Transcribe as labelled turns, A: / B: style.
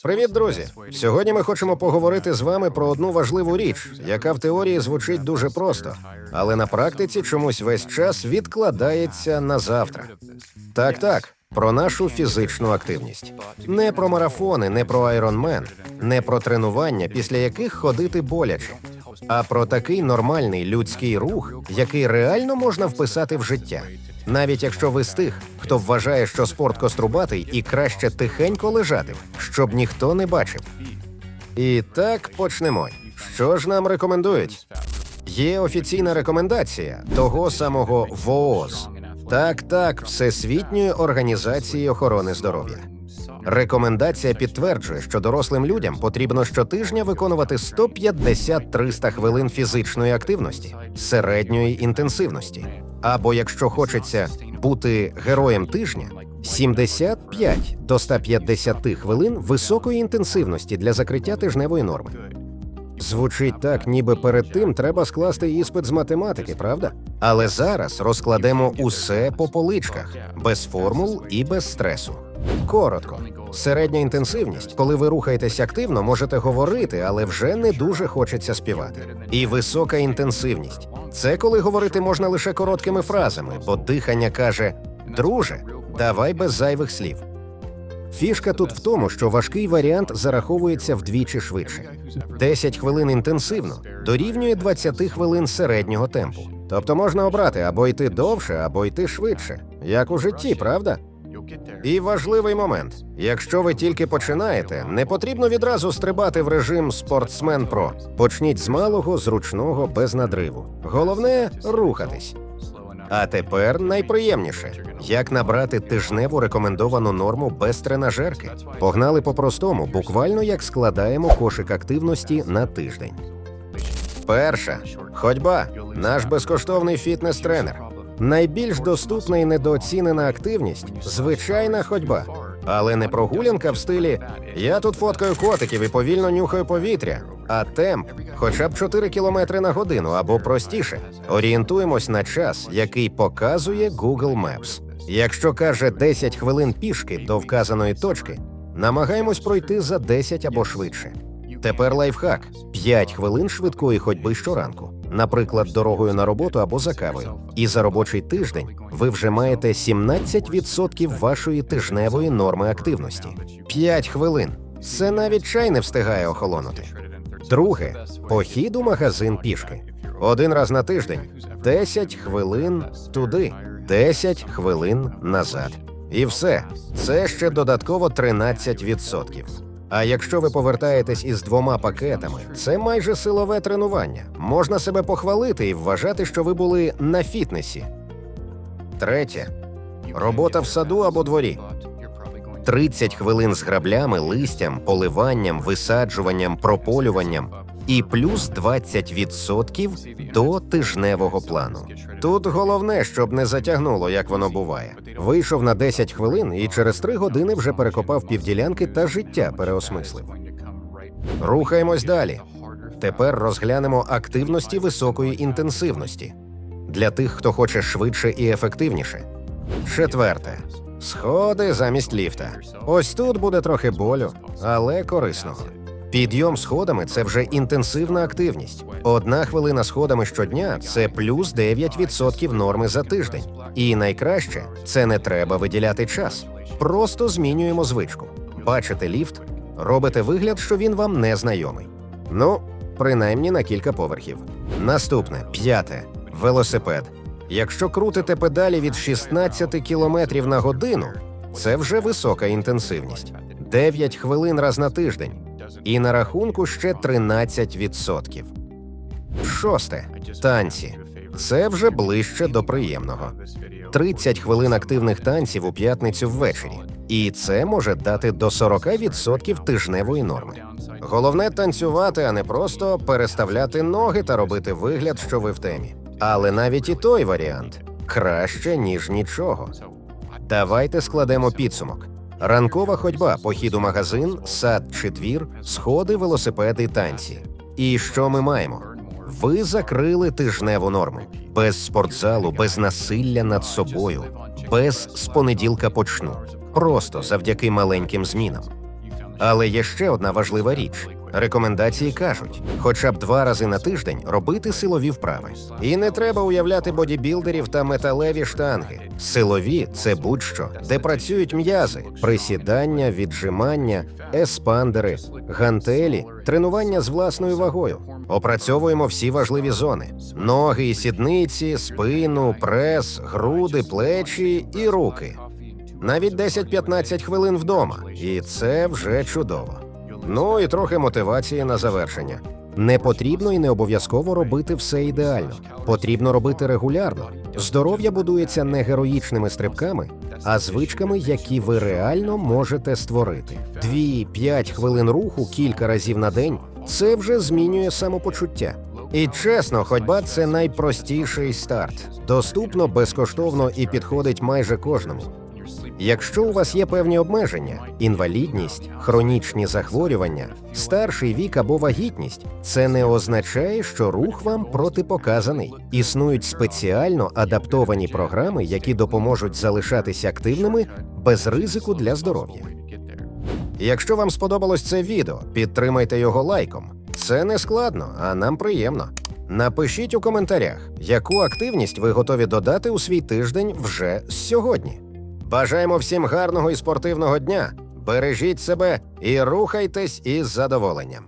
A: Привіт, друзі! Сьогодні ми хочемо поговорити з вами про одну важливу річ, яка в теорії звучить дуже просто, але на практиці чомусь весь час відкладається на завтра. Так, так, про нашу фізичну активність. Не про марафони, не про айронмен, не про тренування, після яких ходити боляче, а про такий нормальний людський рух, який реально можна вписати в життя. Навіть якщо ви з тих, хто вважає, що спорт кострубатий і краще тихенько лежати, щоб ніхто не бачив. І так почнемо. Що ж нам рекомендують? Є офіційна рекомендація того самого ВООЗ. Так, так, Всесвітньої організації охорони здоров'я. Рекомендація підтверджує, що дорослим людям потрібно щотижня виконувати 150-300 хвилин фізичної активності середньої інтенсивності. Або якщо хочеться бути героєм тижня, 75 до 150 хвилин високої інтенсивності для закриття тижневої норми. Звучить так, ніби перед тим треба скласти іспит з математики, правда? Але зараз розкладемо усе по поличках, без формул і без стресу. Коротко, середня інтенсивність, коли ви рухаєтесь активно, можете говорити, але вже не дуже хочеться співати. І висока інтенсивність це коли говорити можна лише короткими фразами, бо дихання каже: Друже, давай без зайвих слів. Фішка тут в тому, що важкий варіант зараховується вдвічі швидше. 10 хвилин інтенсивно дорівнює 20 хвилин середнього темпу. Тобто можна обрати або йти довше, або йти швидше, як у житті, правда? І важливий момент: якщо ви тільки починаєте, не потрібно відразу стрибати в режим спортсмен про. Почніть з малого, зручного, без надриву. Головне рухатись. А тепер найприємніше як набрати тижневу рекомендовану норму без тренажерки. Погнали по-простому, буквально як складаємо кошик активності на тиждень. Перша ходьба, наш безкоштовний фітнес-тренер. Найбільш доступна і недооцінена активність звичайна ходьба. Але не прогулянка в стилі я тут фоткаю котиків і повільно нюхаю повітря, а темп хоча б 4 км на годину або простіше. Орієнтуємось на час, який показує Google Maps. Якщо каже 10 хвилин пішки до вказаної точки, намагаємось пройти за 10 або швидше. Тепер лайфхак: 5 хвилин швидкої ходьби щоранку, наприклад, дорогою на роботу або за кавою. І за робочий тиждень ви вже маєте 17% вашої тижневої норми активності. 5 хвилин. Це навіть чай не встигає охолонути. Друге похід у магазин пішки. Один раз на тиждень, 10 хвилин туди, 10 хвилин назад. І все. Це ще додатково 13%. А якщо ви повертаєтесь із двома пакетами, це майже силове тренування. Можна себе похвалити і вважати, що ви були на фітнесі. Третє робота в саду або дворі. 30 хвилин з граблями, листям, поливанням, висаджуванням, прополюванням і плюс 20% до тижневого плану. Тут головне, щоб не затягнуло, як воно буває. Вийшов на 10 хвилин і через 3 години вже перекопав півділянки та життя переосмислив. Рухаємось далі. Тепер розглянемо активності високої інтенсивності для тих, хто хоче швидше і ефективніше. Четверте. Сходи замість ліфта. Ось тут буде трохи болю, але корисного. Підйом сходами це вже інтенсивна активність. Одна хвилина сходами щодня це плюс 9% норми за тиждень. І найкраще це не треба виділяти час. Просто змінюємо звичку. Бачите ліфт, робите вигляд, що він вам не знайомий. Ну, принаймні на кілька поверхів. Наступне п'яте велосипед. Якщо крутите педалі від 16 км на годину, це вже висока інтенсивність. 9 хвилин раз на тиждень. І на рахунку ще 13%. Шосте танці. Це вже ближче до приємного. 30 хвилин активних танців у п'ятницю ввечері. І це може дати до 40% тижневої норми. Головне танцювати, а не просто переставляти ноги та робити вигляд, що ви в темі. Але навіть і той варіант краще, ніж нічого. Давайте складемо підсумок. Ранкова ходьба, похід у магазин, сад чи двір, сходи, велосипеди, танці. І що ми маємо? Ви закрили тижневу норму без спортзалу, без насилля над собою, без з понеділка почну, просто завдяки маленьким змінам. Але є ще одна важлива річ. Рекомендації кажуть, хоча б два рази на тиждень робити силові вправи. І не треба уявляти бодібілдерів та металеві штанги. Силові це будь-що, де працюють м'язи, присідання, віджимання, еспандери, гантелі, тренування з власною вагою. Опрацьовуємо всі важливі зони: ноги і сідниці, спину, прес, груди, плечі і руки. Навіть 10-15 хвилин вдома, і це вже чудово. Ну і трохи мотивації на завершення. Не потрібно і не обов'язково робити все ідеально. Потрібно робити регулярно. Здоров'я будується не героїчними стрибками, а звичками, які ви реально можете створити. Дві-п'ять хвилин руху кілька разів на день це вже змінює самопочуття. І чесно, ходьба це найпростіший старт. Доступно, безкоштовно і підходить майже кожному. Якщо у вас є певні обмеження, інвалідність, хронічні захворювання, старший вік або вагітність, це не означає, що рух вам протипоказаний. Існують спеціально адаптовані програми, які допоможуть залишатися активними без ризику для здоров'я. Якщо вам сподобалось це відео, підтримайте його лайком. Це не складно, а нам приємно. Напишіть у коментарях, яку активність ви готові додати у свій тиждень вже сьогодні. Бажаємо всім гарного і спортивного дня. Бережіть себе і рухайтесь із задоволенням.